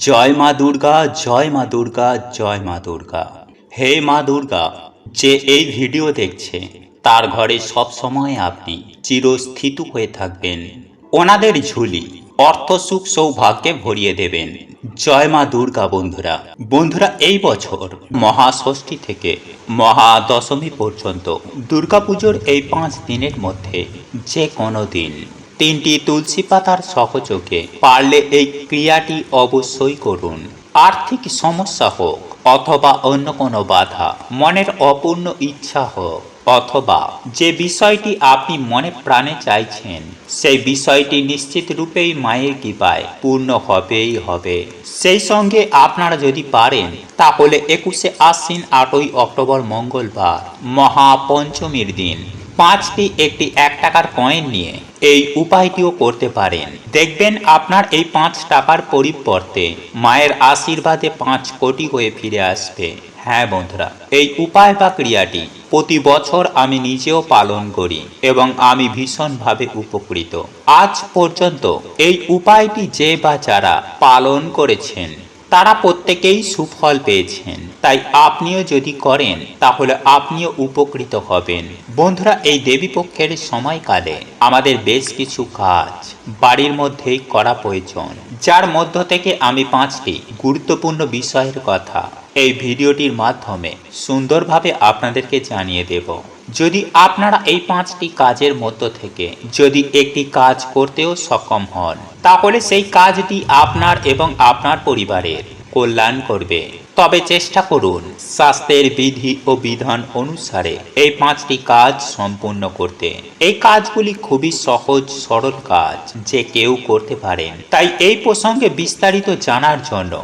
জয় মা দুর্গা, জয় মা দুর্গা, জয় মা দুর্গা। হে মা দুর্গা, যে এই ভিডিও দেখছে, তার ঘরে সব সময় আপনি চিরস্থিত হয়ে থাকবেন। ওনাদের ঝুলি অর্থ সুখ সৌভাগ্যে ভরিয়ে দেবেন। জয় মা দুর্গা বন্ধুরা। বন্ধুরা, এই বছর মহাষষ্ঠী থেকে মহা দশমী পর্যন্ত দুর্গাপুজোর এই পাঁচ দিনের মধ্যে যে কোনো দিন তিনটি তুলসী পাতার সহযোগে পারলে এই ক্রিয়াটি অবশ্যই করুন। আর্থিক সমস্যা হোক অথবা অন্য কোনো বাধা, মনের অপূর্ণ ইচ্ছা হোক, অথবা যে বিষয়টি আপনি মনে প্রাণে চাইছেন, সেই বিষয়টি নিশ্চিত রূপেই মায়ের কৃপায় পূর্ণ হবেই হবে। সেই সঙ্গে আপনারা যদি পারেন, তাহলে একুশে আশ্বিন আটই অক্টোবর মঙ্গলবার, মহাপঞ্চমীর দিন পাঁচটি একটি এক টাকার কয়েন নিয়ে এই উপায়টিও করতে পারেন। দেখবেন আপনার এই পাঁচ টাকার পরিবর্তে মায়ের আশীর্বাদে পাঁচ কোটি হয়ে ফিরে আসবে। হ্যাঁ বন্ধুরা, এই উপায় বা ক্রিয়াটি প্রতি বছর আমি নিজেও পালন করি এবং আমি ভীষণভাবে উপকৃত। আজ পর্যন্ত এই উপায়টি যে বা যারা পালন করেছেন, তারা প্রত্যেকেই সুফল পেয়েছেন। তাই আপনিও যদি করেন, তাহলে আপনিও উপকৃত হবেন। বন্ধুরা, এই দেবীপক্ষের সময়কালে আমাদের বেশ কিছু কাজ বাড়ির মধ্যেই করা প্রয়োজন। যার মধ্য থেকে আমি পাঁচটি গুরুত্বপূর্ণ বিষয়ের কথা এই ভিডিওটির মাধ্যমে সুন্দরভাবে আপনাদেরকে জানিয়ে দেব। যদি আপনারা এই পাঁচটি কাজের মধ্য থেকে যদি একটি কাজ করতেও সক্ষম হন, তাহলে সেই কাজটি আপনার এবং আপনার পরিবারের কল্যাণ করবে। তবে চেষ্টা করুন স্বাস্থ্যের বিধি ও বিধান অনুসারে এই পাঁচটি কাজ সম্পূর্ণ করতে। এই কাজগুলি খুবই সহজ, সরল কাজ যে কেউ করতে পারেন। তাই এই প্রসঙ্গে বিস্তারিত জানার জন্য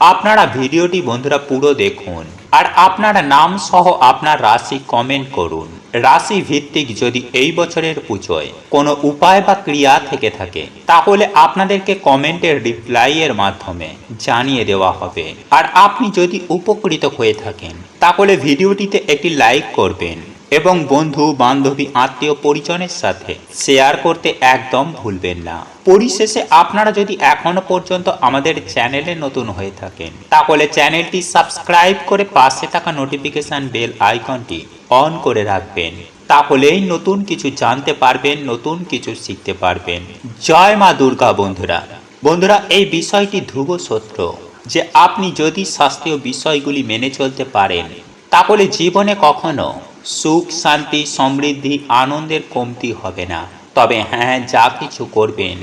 আপনারা ভিডিওটি বন্ধুরা পুরো দেখুন আর আপনারা নাম সহ আপনার রাশি কমেন্ট করুন। রাশি ভিত্তিক যদি এই বছরের পুজোয় কোনো উপায় বা ক্রিয়া থেকে থাকে, তাহলে আপনাদেরকে কমেন্টের রিপ্লাইয়ের মাধ্যমে জানিয়ে দেওয়া হবে। আর আপনি যদি উপকৃত হয়ে থাকেন, তাহলে ভিডিওটিতে একটি লাইক করবেন। এবং বন্ধু, বান্ধবী, আত্মীয় পরিজনের সাথে শেয়ার করতে একদম ভুলবেন না। পরিশেষে আপনারা যদি এখনও পর্যন্ত আমাদের চ্যানেলে নতুন হয়ে থাকেন, তাহলে চ্যানেলটি সাবস্ক্রাইব করে পাশে থাকা নোটিফিকেশন বেল আইকনটি অন করে রাখবেন। তাহলেই নতুন কিছু জানতে পারবেন, নতুন কিছু শিখতে পারবেন। জয় মা দুর্গা বন্ধুরা। বন্ধুরা, এই বিষয়টি ধ্রুব সত্য যে আপনি যদি শাস্ত্রীয় বিষয়গুলি মেনে চলতে পারেন, তাহলে জীবনে কখনো সুখ, শান্তি, সমৃদ্ধি, আনন্দের কমতি হবে না। তবে হ্যাঁ যা কিছু করবেন,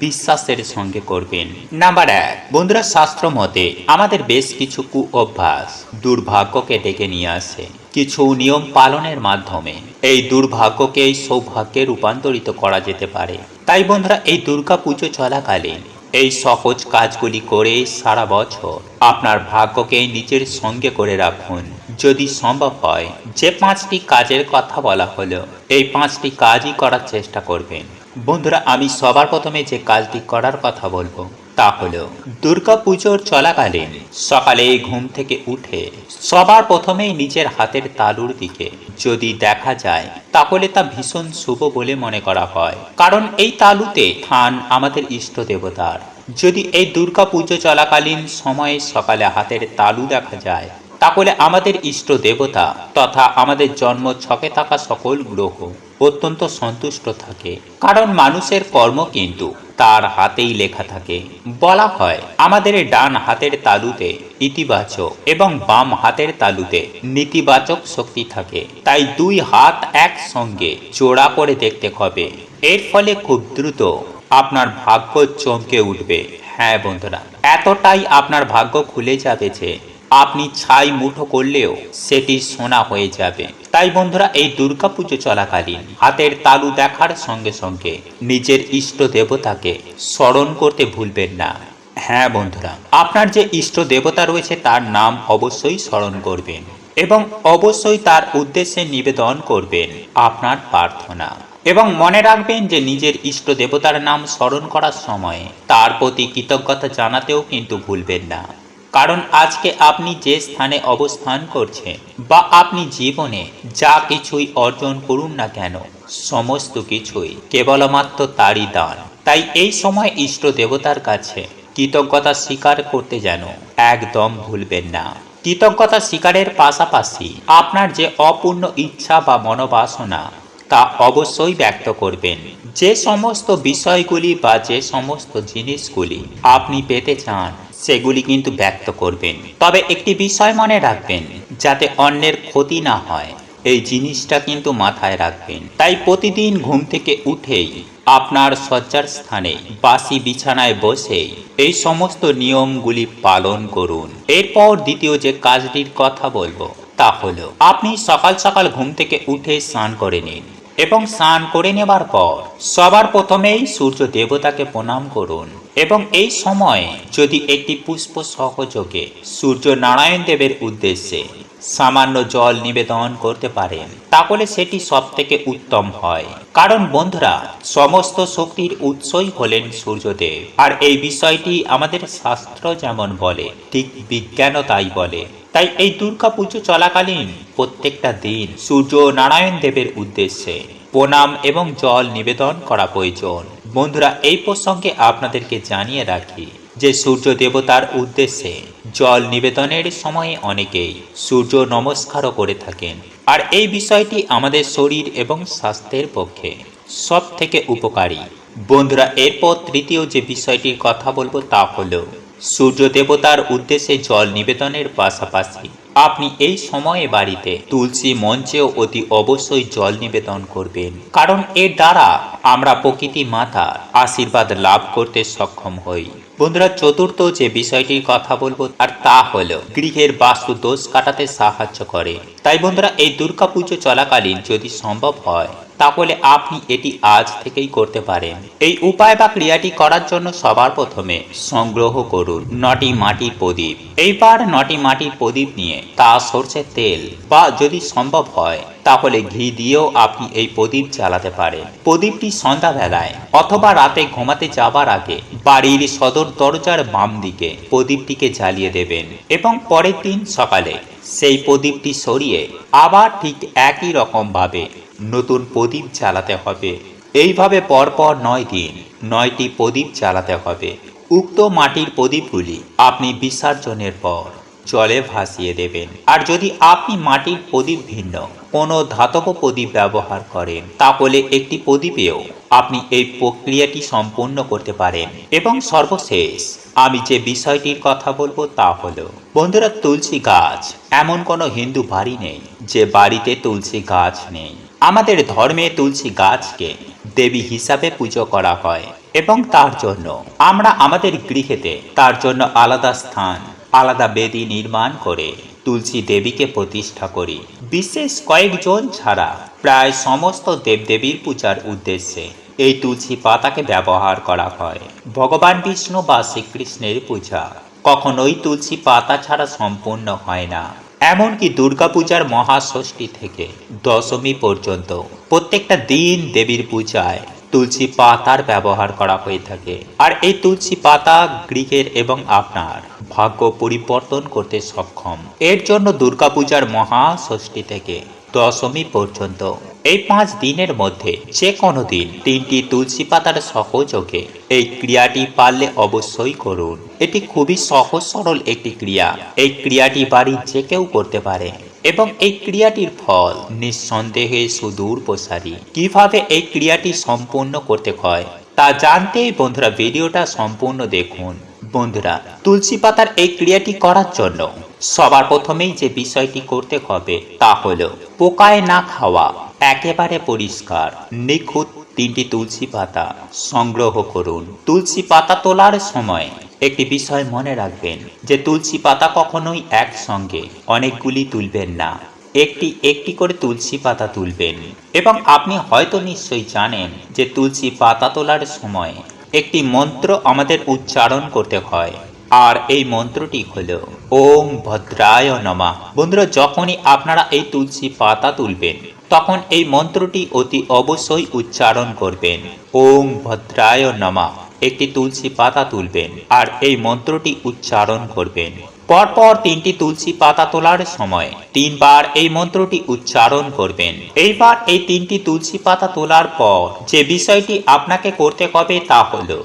বিশ্বাসের সঙ্গে করবেন। নাম্বার এক, বন্ধুরা, শাস্ত্র মতে আমাদের বেশ কিছু কু অভ্যাস দুর্ভাগ্যকে ডেকে নিয়ে আসে। কিছু নিয়ম পালনের মাধ্যমে এই দুর্ভাগ্যকে সৌভাগ্যে রূপান্তরিত করা যেতে পারে। তাই বন্ধুরা, এই দুর্গা পুজো চলাকালীন এই সহজ কাজগুলি করে সারা বছর আপনার ভাগ্যকে নিজের সঙ্গে করে রাখুন। যদি সম্ভব হয়, যে পাঁচটি কাজের কথা বলা হলো, এই পাঁচটি কাজই করার চেষ্টা করবেন। বন্ধুরা, আমি সবার প্রথমে যে কাজটি করার কথা বলব, তা হলো দুর্গা পুজোর চলাকালীন সকালে ঘুম থেকে উঠে সবার প্রথমেই নিজের হাতের তালুর দিকে যদি দেখা যায়, তাহলে তা ভীষণ শুভ বলে মনে করা হয়। কারণ এই তালুতে থান আমাদের ইষ্ট দেবতার। যদি এই দুর্গা পুজো চলাকালীন সময়ে সকালে হাতের তালু দেখা যায়, তাহলে আমাদের ইষ্ট দেবতা তথা আমাদের জন্ম ছকে থাকা সকল গ্রহ অত্যন্ত সন্তুষ্ট থাকে। কারণ মানুষের কর্ম কিন্তু তার হাতেই লেখা থাকে। বলা হয়, আমাদের ডান হাতের তালুতে ইতিবাচক এবং বাম হাতের তালুতে নেতিবাচক শক্তি থাকে। তাই দুই হাত একসঙ্গে জোড়া করে দেখতে হবে। এর ফলে খুব দ্রুত আপনার ভাগ্য চমকে উঠবে। হ্যাঁ বন্ধুরা, এতটাই আপনার ভাগ্য খুলে যাবে যে আপনি ছাই মুঠো করলেও সেটি সোনা হয়ে যাবে। তাই বন্ধুরা, এই দুর্গাপুজো চলাকালীন হাতের তালু দেখার সঙ্গে সঙ্গে নিজের ইষ্ট দেবতাকে স্মরণ করতে ভুলবেন না। হ্যাঁ বন্ধুরা, আপনার যে ইষ্ট দেবতা রয়েছে তার নাম অবশ্যই স্মরণ করবেন এবং অবশ্যই তার উদ্দেশ্যে নিবেদন করবেন আপনার প্রার্থনা। এবং মনে রাখবেন যে নিজের ইষ্ট দেবতার নাম স্মরণ করার সময় তার প্রতি কৃতজ্ঞতা জানাতেও কিন্তু ভুলবেন না। কারণ আজকে আপনি যে স্থানে অবস্থান করছেন বা আপনি জীবনে যা কিছুই অর্জন করুন না কেন, সমস্ত কিছুই, কেবলমাত্র তারই দান। তাই এই সময় ইষ্ট দেবতার কাছে কৃতজ্ঞতা স্বীকার করতে যেন একদম ভুলবেন না। কৃতজ্ঞতা স্বীকারের পাশাপাশি আপনার যে অপূর্ণ ইচ্ছা বা মনোবাসনা তা অবশ্যই ব্যক্ত করবেন। যে সমস্ত বিষয়গুলি বা যে সমস্ত জিনিসগুলি আপনি পেতে চান, সেগুলি কিন্তু ব্যক্ত করবেন। তবে একটি বিষয় মনে রাখবেন, যাতে অন্যের ক্ষতি না হয়, এই জিনিসটা কিন্তু মাথায় রাখবেন। তাই প্রতিদিন ঘুম থেকে উঠেই আপনার শয্যার স্থানে বাসি বিছানায় বসে এই সমস্ত নিয়মগুলি পালন করুন। এরপর দ্বিতীয় যে কাজটির কথা বলব, তা হলো, আপনি সকাল সকাল ঘুম থেকে উঠে স্নান করে নিন। এবং স্নান করে নেবার পর সবার প্রথমেই সূর্য দেবতাকে প্রণাম করুন। এবং এই সময়ে যদি একটি পুষ্প সহযোগে সূর্য নারায়ণ দেবের উদ্দেশ্যে সামান্য জল নিবেদন করতে পারেন, তাহলে সেটি সব থেকে উত্তম হয়। কারণ বন্ধুরা, সমস্ত শক্তির উৎসই হলেন সূর্যদেব। আর এই বিষয়টি আমাদের শাস্ত্র যেমন বলে, ঠিক বিজ্ঞানও তাই বলে। তাই এই দুর্গা পুজো চলাকালীন প্রত্যেকটা দিন সূর্য নারায়ণ দেবের উদ্দেশ্যে প্রণাম এবং জল নিবেদন করা প্রয়োজন। বন্ধুরা, এই প্রসঙ্গে আপনাদেরকে জানিয়ে রাখি যে সূর্য দেবতার উদ্দেশ্যে জল নিবেদনের সময়ে অনেকেই সূর্য নমস্কারও করে থাকেন। আর এই বিষয়টি আমাদের শরীর এবং স্বাস্থ্যের পক্ষে সব থেকে উপকারী। বন্ধুরা, এরপর তৃতীয় যে বিষয়টির কথা বলব তা হলো সূর্য দেবতার উদ্দেশ্যে জল নিবেদনের পাশাপাশি আপনি এই সময়ে বাড়িতে তুলসী মঞ্চেও অতি অবশ্যই জল নিবেদন করবেন। কারণ এর দ্বারা আমরা প্রকৃতি মাতার আশীর্বাদ লাভ করতে সক্ষম হই। বন্ধুরা, চতুর্থ যে বিষয়টির কথা বলব, আর তা হলো গৃহের বাস্তু দোষ কাটাতে সাহায্য করে। তাই বন্ধুরা, এই দুর্গাপুজো চলাকালীন যদি সম্ভব হয় তাহলে আপনি এটি আজ থেকেই করতে পারেন। এই উপায় বা ক্রিয়াটি করার জন্য সবার প্রথমে সংগ্রহ করুন নটি মাটির প্রদীপ। এইবার নটি মাটির প্রদীপ নিয়ে তা সর্ষের তেল বা যদি সম্ভব হয়, তাহলে ঘি দিয়েও আপনি এই প্রদীপ জ্বালাতে পারেন। প্রদীপটি সন্ধ্যাবেলায় অথবা রাতে ঘুমাতে যাবার আগে বাড়ির সদর দরজার বাম দিকে প্রদীপটিকে জ্বালিয়ে দেবেন এবং পরের দিন সকালে সেই প্রদীপটি সরিয়ে আবার ঠিক একই রকম ভাবে নতুন প্রদীপ জ্বালাতে হবে। এইভাবে পরপর নয় দিন, নয়টি প্রদীপ জ্বালাতে হবে। উক্ত মাটির প্রদীপগুলি আপনি বিসর্জনের পর জলে ভাসিয়ে দেবেন। আর যদি আপনি মাটির প্রদীপ ভিন্ন কোনো ধাতব প্রদীপ ব্যবহার করেন, তাহলে একটি প্রদীপেও আপনি এই প্রক্রিয়াটি সম্পূর্ণ করতে পারেন। এবং সর্বশেষ আমি যে বিষয়টির কথা বলব তা হলো, বন্ধুরা, তুলসী গাছ এমন কোনো হিন্দু বাড়ি নেই যে বাড়িতে তুলসী গাছ নেই। আমাদের ধর্মে তুলসী গাছকে দেবী হিসাবে পুজো করা হয় এবং তার জন্য আমরা আমাদের গৃহেতে তার জন্য আলাদা স্থান, আলাদা বেদি নির্মাণ করে তুলসী দেবীকে প্রতিষ্ঠা করি। বিশেষ কয়েকজন ছাড়া প্রায় সমস্ত দেবদেবীর পূজার উদ্দেশ্যে এই তুলসী পাতাকে ব্যবহার করা হয়। ভগবান বিষ্ণু বা শ্রীকৃষ্ণের পূজা কখনোই তুলসী পাতা ছাড়া সম্পূর্ণ হয় না। এমনকি দুর্গাপূজার মহাষষ্ঠী থেকে দশমী পর্যন্ত প্রত্যেকটা দিন দেবীর পূজায় তুলসী পাতার ব্যবহার করা হয়ে থাকে। আর এই তুলসী পাতা গ্রিকের এবং আপনার ভাগ্য পরিবর্তন করতে সক্ষম। এর জন্য দুর্গাপূজার মহাষষ্ঠী থেকে দশমী পর্যন্ত। এই পাঁচ দিনের মধ্যে যে কোনো দিন তিনটি তুলসী পাতার সহযোগে এই ক্রিয়াটি পারলে অবশ্যই করুন। এটি খুবই সহজ সরল একটি ক্রিয়া। এই ক্রিয়াটি বাড়ির যে কেউ করতে পারে এবং এই ক্রিয়াটির ফল নিঃসন্দেহে সুদূর প্রসারী কীভাবে এই ক্রিয়াটি সম্পূর্ণ করতে হয় তা জানতে বন্ধুরা ভিডিওটা সম্পূর্ণ দেখুন। বন্ধুরা, তুলসী পাতার এই ক্রিয়াটি করার জন্য সবার প্রথমেই যে বিষয়টি করতে হবে তা হলো, পোকায় না খাওয়া একেবারে পরিষ্কার, নিখুঁত তিনটি তুলসী পাতা সংগ্রহ করুন। তুলসী পাতা তোলার সময় একটি বিষয় মনে রাখবেন যে তুলসী পাতা কখনোই একসঙ্গে অনেকগুলি তুলবেন না। একটি একটি করে তুলসী পাতা তুলবেন। এবং আপনি হয়তো নিশ্চয়ই জানেন যে তুলসী পাতা তোলার সময় একটি মন্ত্র আমাদের উচ্চারণ করতে হয়। আর এই মন্ত্রটি হল, ওম ভদ্রায় নমা। বন্ধুরা, যখনই আপনারা এই তুলসী পাতা তুলবেন, তখন এই মন্ত্রটি অতি অবশ্যই উচ্চারণ করবেন, ওম ভদ্রায় নমা। একটি তুলসী পাতা তুলবেন আর এই মন্ত্রটি উচ্চারণ করবেন। পরপর তিনটি তুলসী পাতা তোলার সময় তিনবার এই মন্ত্রটি উচ্চারণ করবেন। এইবার এই তিনটি তুলসী পাতা তোলার পর যে বিষয়টি আপনাকে করতে হবে তা হলো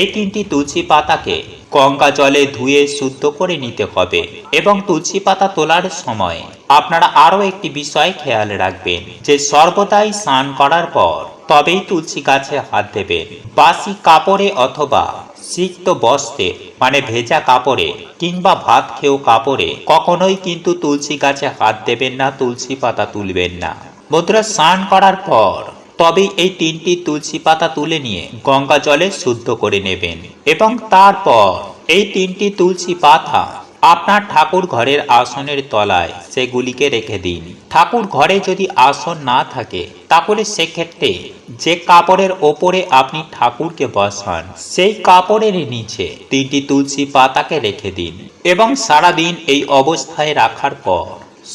এই তিনটি তুলসী পাতাকে গঙ্গা জলে ধুয়ে শুদ্ধ করে নিতে হবে এবং তুলসী পাতা তোলার সময় আপনারা আরও একটি বিষয় খেয়াল রাখবেন যে সর্বদাই স্নান করার পর তবেই তুলসী গাছে হাত দেবেন। বাসি কাপড়ে অথবা সিক্ত বস্ত্রে মানে ভেজা কাপড়ে কিংবা ভাত খেয়েও কাপড়ে কখনোই কিন্তু তুলসী গাছে হাত দেবেন না, তুলসী পাতা তুলবেন না। বন্ধুরা স্নান করার পর তবেই এই তিনটি তুলসী পাতা তুলে নিয়ে গঙ্গা জলে শুদ্ধ করে নেবেন। এবং তারপর এই তিনটি তুলসী পাতা আপনার ঠাকুর ঘরের আসনের তলায় সেগুলিকে রেখে দিন। ঠাকুর ঘরে যদি আসন না থাকে, তাহলে সেক্ষেত্রে যে কাপড়ের ওপরে আপনি ঠাকুরকে বসান, সেই কাপড়ের নিচে তিনটি তুলসী পাতাকে রেখে দিন। এবং সারাদিন এই অবস্থায় রাখার পর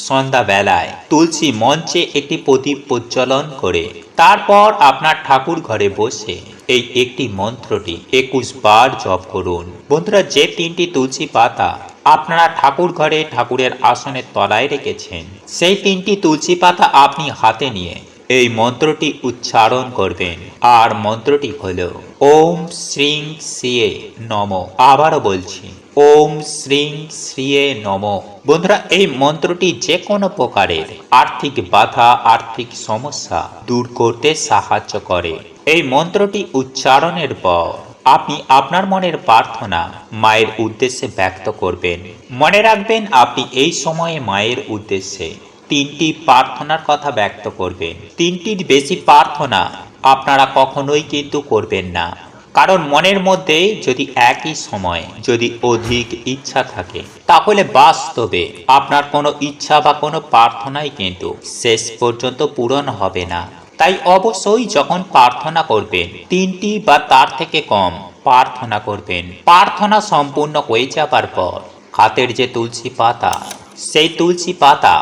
সন্ধ্যাবেলায় তুলসী মঞ্চে একটি প্রদীপ প্রজ্বলন করে। তারপর আপনার ঠাকুর ঘরে বসে এই একটি মন্ত্রটি একুশ বার জপ করুন। বন্ধুরা, যে তিনটি তুলসী পাতা আপনারা ঠাকুর ঘরে ঠাকুরের আসনের তলায় রেখেছেন, সেই তিনটি তুলসী পাতা আপনি হাতে নিয়ে এই মন্ত্রটি উচ্চারণ করবেন। আর মন্ত্রটি হল, ওম শ্রীং শ্রিয়ে নম। আবারও বলছি ওম শ্রীং শ্রিয়ে নম। বন্ধুরা, এই মন্ত্রটি যে কোনো প্রকারের আর্থিক বাধা, আর্থিক সমস্যা দূর করতে সাহায্য করে। এই মন্ত্রটি উচ্চারণের পর আপনি আপনার মনের প্রার্থনা মায়ের উদ্দেশ্যে ব্যক্ত করবেন। মনে রাখবেন, আপনি এই সময়ে মায়ের উদ্দেশ্যে তিনটি প্রার্থনার কথা ব্যক্ত করবেন। তিনটির বেশি প্রার্থনা আপনারা কখনোই কিন্তু করবেন না। কারণ মনের মধ্যে যদি একই সময়, যদি অধিক ইচ্ছা থাকে, তাহলে বাস্তবে আপনার কোনো ইচ্ছা বা কোনো প্রার্থনাই কিন্তু শেষ পর্যন্ত পূরণ হবে না। তাই অবশ্যই যখন প্রার্থনা করবেন, তিনটি বা তার থেকে কম প্রার্থনা করবেন। প্রার্থনা সম্পূর্ণ হয়ে যাবার পর হাতের যে তুলসী পাতা, সেই তুলসী পাতা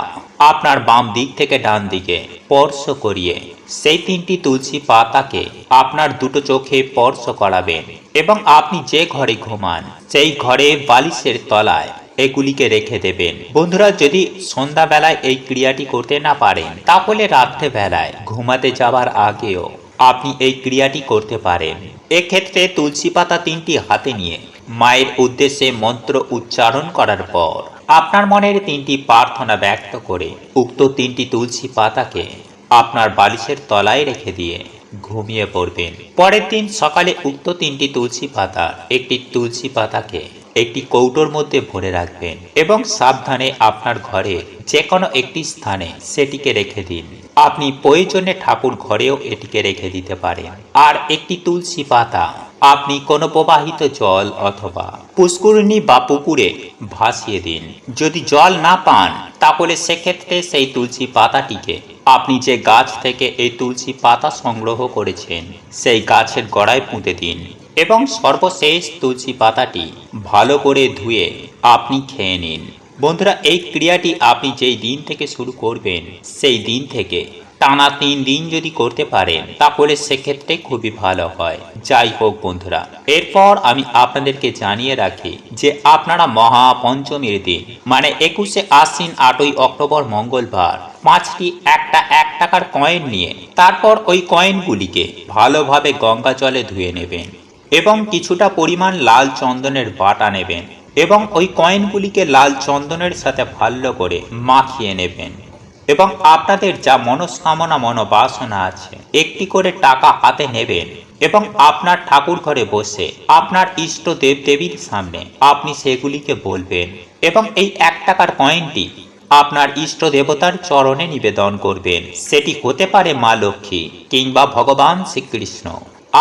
আপনার বাম দিক থেকে ডান দিকে স্পর্শ করিয়ে, সেই তিনটি তুলসী পাতাকে আপনার দুটো চোখে স্পর্শ করাবেন এবং আপনি যে ঘরে ঘুমান, সেই ঘরে বালিশের তলায় এগুলিকে রেখে দেবেন। বন্ধুরা, যদি সন্ধ্যাবেলায় এই ক্রিয়াটি করতে না পারেন, তাহলে রাত্রেবেলায় ঘুমাতে যাবার আগেও আপনি এই ক্রিয়াটি করতে পারেন। এক্ষেত্রে তুলসী পাতা তিনটি হাতে নিয়ে মায়ের উদ্দেশ্যে মন্ত্র উচ্চারণ করার পর আপনার মনের তিনটি প্রার্থনা ব্যক্ত করে, উক্ত তিনটি তুলসী পাতাকে আপনার বালিশের তলায় রেখে দিয়ে ঘুমিয়ে পড়বেন। পরের দিন সকালে উক্ত তিনটি তুলসী পাতা একটি তুলসী পাতাকে একটি কৌটোর মধ্যে ভরে রাখবেন এবং সাবধানে আপনার ঘরে যে কোনো একটি স্থানে সেটিকে রেখে দিন। আপনি প্রয়োজনে ঠাকুর ঘরেও এটিকে রেখে দিতে পারেন। আর একটি তুলসী পাতা আপনি কোনো প্রবাহিত জল অথবা পুষ্করিণী বা পুকুরে ভাসিয়ে দিন। যদি জল না পান, তাহলে সেক্ষেত্রে সেই তুলসী পাতাটিকে আপনি যে গাছ থেকে এই তুলসী পাতা সংগ্রহ করেছেন, সেই গাছের গোড়ায় পুঁতে দিন এবং সর্বশেষ তুলসী পাতাটি ভালো করে ধুয়ে আপনি খেয়ে নিন। বন্ধুরা, এই ক্রিয়াটি আপনি যেই দিন থেকে শুরু করবেন, সেই দিন থেকে টানা তিন দিন যদি করতে পারেন তাহলে সেক্ষেত্রে খুবই ভালো হয়। যাই হোক বন্ধুরা, এরপর আমি আপনাদেরকে জানিয়ে রাখি যে আপনারা মহাপঞ্চমীর দিন মানে একুশে আশ্বিন আটই অক্টোবর মঙ্গলবার, পাঁচটি একটা এক টাকার কয়েন নিয়ে, তারপর ওই কয়েনগুলিকে ভালোভাবে গঙ্গা জলে ধুয়ে নেবেন এবং কিছুটা পরিমাণ লাল চন্দনের বাটা নেবেন এবং ওই কয়েনগুলিকে লাল চন্দনের সাথে ভালো করে মাখিয়ে নেবেন। এবং আপনাদের যা মনস্কামনা মনোবাসনা আছে, একটি করে টাকা হাতে নেবেন এবং আপনার ঠাকুর ঘরে বসে আপনার ইষ্ট দেব দেবীর সামনে আপনি সেগুলিকে বলবেন এবং এই এক টাকার কয়েনটি আপনার ইষ্ট দেবতার চরণে নিবেদন করবেন। সেটি হতে পারে মা লক্ষ্মী কিংবা ভগবান শ্রীকৃষ্ণ।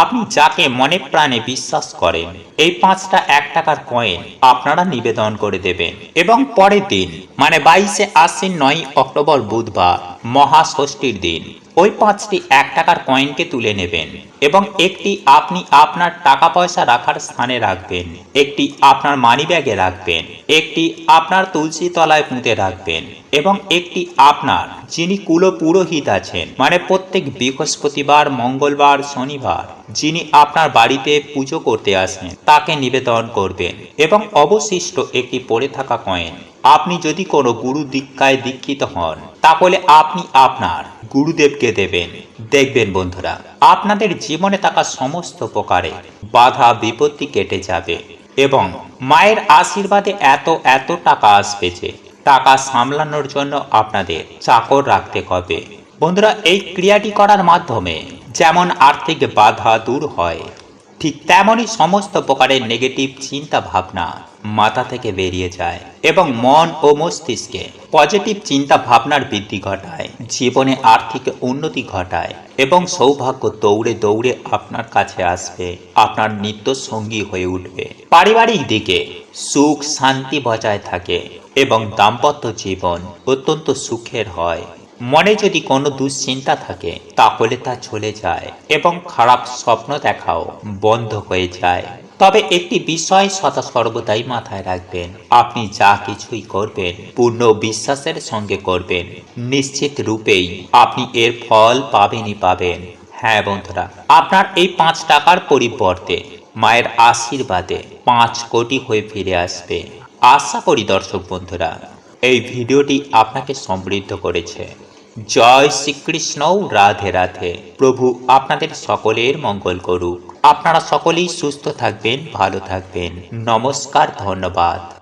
আপনি যাকে মনে প্রাণে বিশ্বাস করেন, এই পাঁচটা এক টাকার কয়েন আপনারা নিবেদন করে দেবেন। এবং পরের দিন মানে বাইশে আশ্বিন নয় অক্টোবর বুধবার, মহাষষ্ঠীর দিন, ওই পাঁচটি এক টাকার কয়েনকে তুলে নেবেন। এবং একটি আপনি আপনার টাকা পয়সা রাখার স্থানে রাখবেন, একটি আপনার মানি ব্যাগে রাখবেন, একটি আপনার তুলসী তলায় পুঁতে রাখবেন। এবং একটি আপনার, যিনি কুলো পুরোহিত আছেন মানে প্রত্যেক বৃহস্পতিবার, মঙ্গলবার, শনিবার, যিনি আপনার বাড়িতে পুজো করতে আসেন, তাকে নিবেদন করবেন, এবং অবশিষ্ট একটি পড়ে থাকা কয়েন। আপনি যদি কোনো গুরু দীক্ষায় দীক্ষিত হন, তাহলে আপনি আপনার গুরুদেবকে দেবেন। দেখবেন বন্ধুরা, আপনাদের জীবনে থাকা সমস্ত প্রকারে বাধা, বিপত্তি কেটে যাবে, এবং মায়ের আশীর্বাদে এত এত টাকা আসবে যে টাকা সামলানোর জন্য আপনাদের চাকর রাখতে হবে। বন্ধুরা, এই ক্রিয়াটি করার মাধ্যমে যেমন আর্থিক বাধা দূর হয়, ঠিক তেমনই সমস্ত প্রকারের নেগেটিভ চিন্তা ভাবনা মাথা থেকে বেরিয়ে যায় এবং মন ও মস্তিষ্কে পজিটিভ চিন্তা ভাবনার বৃদ্ধি ঘটায়, জীবনে আর্থিক উন্নতি ঘটায় এবং সৌভাগ্য দৌড়ে দৌড়ে আপনার কাছে আসবে, আপনার নিত্য সঙ্গী হয়ে উঠবে। পারিবারিক দিকে সুখ শান্তি বজায় থাকে এবং দাম্পত্য জীবন অত্যন্ত সুখের হয়। মনে যদি কোনো দুশ্চিন্তা থাকে, তাহলে তা চলে যায় এবং খারাপ স্বপ্ন দেখাও বন্ধ হয়ে যায়। তবে একটি বিষয় সদা সর্বদাই মাথায় রাখবেন, আপনি যা কিছুই করবেন, পূর্ণ বিশ্বাসের সঙ্গে করবেন। নিশ্চিত রূপেই আপনি এর ফল পাবেনই পাবেন। হ্যাঁ বন্ধুরা, আপনার এই পাঁচ টাকার পরিবর্তে মায়ের আশীর্বাদে পাঁচ কোটি হয়ে ফিরে আসবে। আশা করি দর্শক বন্ধুরা, এই ভিডিওটি আপনাকে সমৃদ্ধ করেছে। জয় শ্রীকৃষ্ণ রাধে রাধে। প্রভু আপনাদের সকলের মঙ্গল করুক। আপনারা সকলেই সুস্থ থাকবেন, ভালো থাকবেন। নমস্কার, ধন্যবাদ।